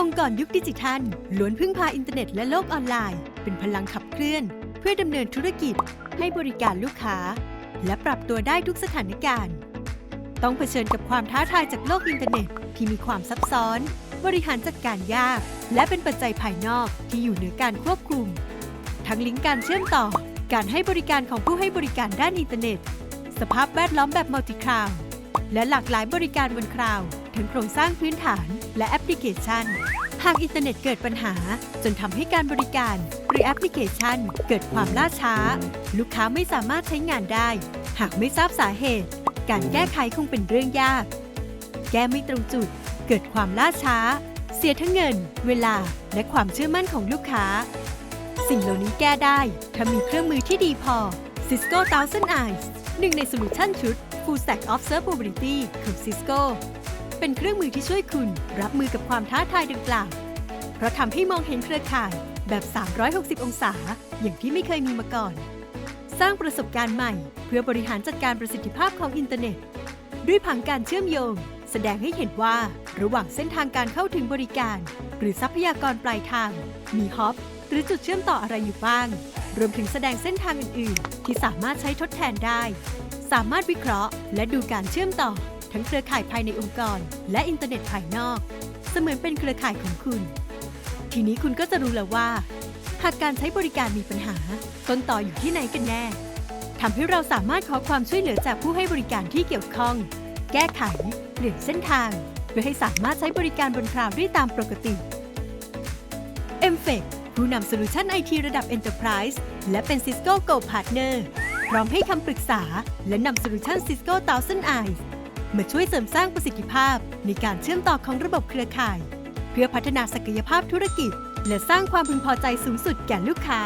องค์กรยุคดิจิทัลล้วนพึ่งพาอินเทอร์เน็ตและโลกออนไลน์ เป็นพลังขับเคลื่อน เพื่อดำเนินธุรกิจ ให้บริการลูกค้า และปรับตัวได้ทุกสถานการณ์ ต้องเผชิญกับความท้าทายจากโลกอินเทอร์เน็ตที่มีความซับซ้อน บริหารจัดการยาก และเป็นปัจจัยภายนอกที่อยู่เหนือการควบคุม ทั้งลิงก์การเชื่อมต่อ การให้บริการของผู้ให้บริการด้านอินเทอร์เน็ต สภาพแวดล้อมแบบมัลติคลาวและหลากหลายบริการบนคลาวด์ ทั้งโครงสร้างพื้นฐานและแอปพลิเคชัน หากอินเทอร์เน็ตเกิดปัญหา จนทำให้การบริการหรือแอปพลิเคชัน เกิดความล่าช้า ลูกค้าไม่สามารถใช้งานได้ หากไม่ทราบสาเหตุ การแก้ไขคงเป็นเรื่องยาก แก้ไม่ตรงจุด เกิดความล่าช้า เสียทั้งเงิน เวลา และความเชื่อมั่นของลูกค้า สิ่งเหล่านี้แก้ได้ ถ้ามีเครื่องมือที่ดีพอ Cisco Thousand Eyes หนึ่งในโซลูชันชุด Full Stack Observability ของ Cisco เป็นเครื่องมือที่ช่วยคุณรับมือกับความท้าทายดังกล่าว เพราะทำให้มองเห็นเครือข่ายแบบ 360 องศา อย่างที่ไม่เคยมีมาก่อน สร้างประสบการณ์ใหม่ เพื่อบริหารจัดการประสิทธิภาพของอินเทอร์เน็ต ด้วยผังการเชื่อมโยง แสดงให้เห็นว่าระหว่างเส้นทางการเข้าถึงบริการ หรือทรัพยากรปลายทาง มีฮอปหรือจุดเชื่อมต่ออะไรอยู่บ้าง รวมถึงแสดงเส้นทางอื่น ๆ ที่สามารถใช้ทดแทนได้ สามารถวิเคราะห์ และดูการเชื่อมต่อ ทั้งเครือข่ายภายในองค์กร และอินเทอร์เน็ตภายนอก เสมือนเป็นเครือข่ายของคุณ ทีนี้คุณก็จะรู้แล้วว่า หากการใช้บริการมีปัญหา ต้นต่ออยู่ที่ไหนกันแน่ทำให้เราสามารถขอความช่วยเหลือจากผู้ให้บริการที่เกี่ยวข้อง แก้ไขเปลี่ยนเส้นทาง เพื่อให้สามารถใช้บริการบนคลาวด์ได้ตามปกติ m f e c ผู้นำโซลูชันไอทีระดับ Enterprise และเป็น Cisco Go Partner พร้อมให้คำปรึกษาและนำโซลูชัน Cisco Thousand Eyes มาช่วยเสริมสร้างประสิทธิภาพในการเชื่อมต่อของระบบเครือข่าย เพื่อพัฒนาศักยภาพธุรกิจ และสร้างความพึงพอใจสูงสุดแก่ลูกค้า